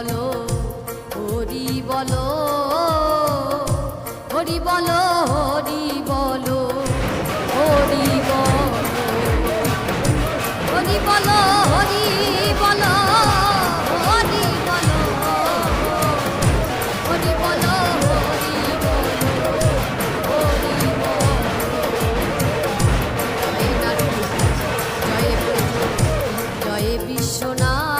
বলো হরি বলো হরি বলো হরি বলো হরি বলো হরি বলো হরি বলো জয় বিশ্বনাথ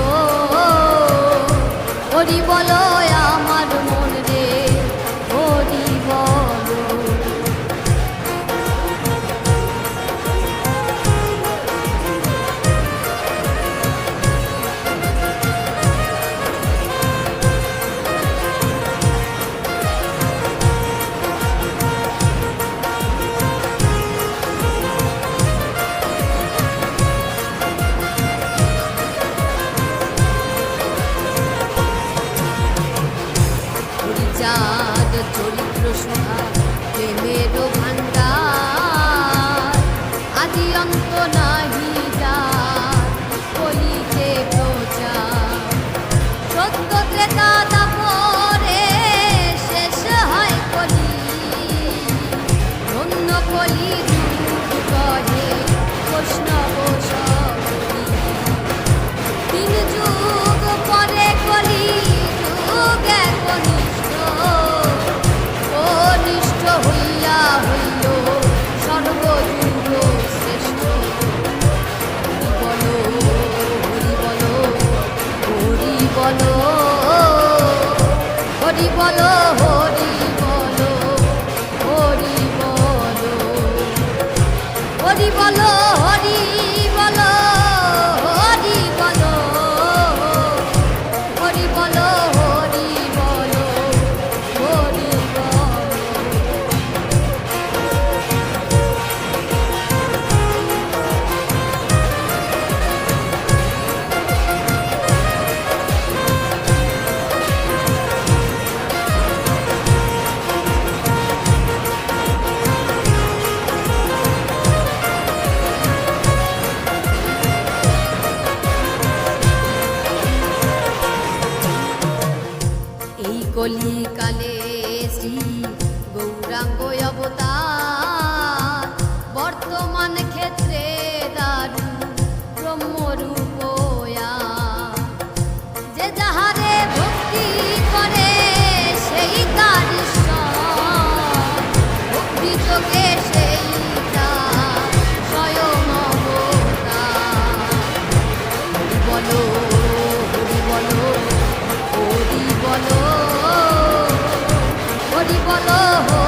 সুধা প্রেমের ভান্ডার আদি অন্ত নাহি যার কলিতে প্রচার সত্য ত্রেতা যদি বলো কলিকালে শ্রী গৌরাঙ্গ অবতার। বলো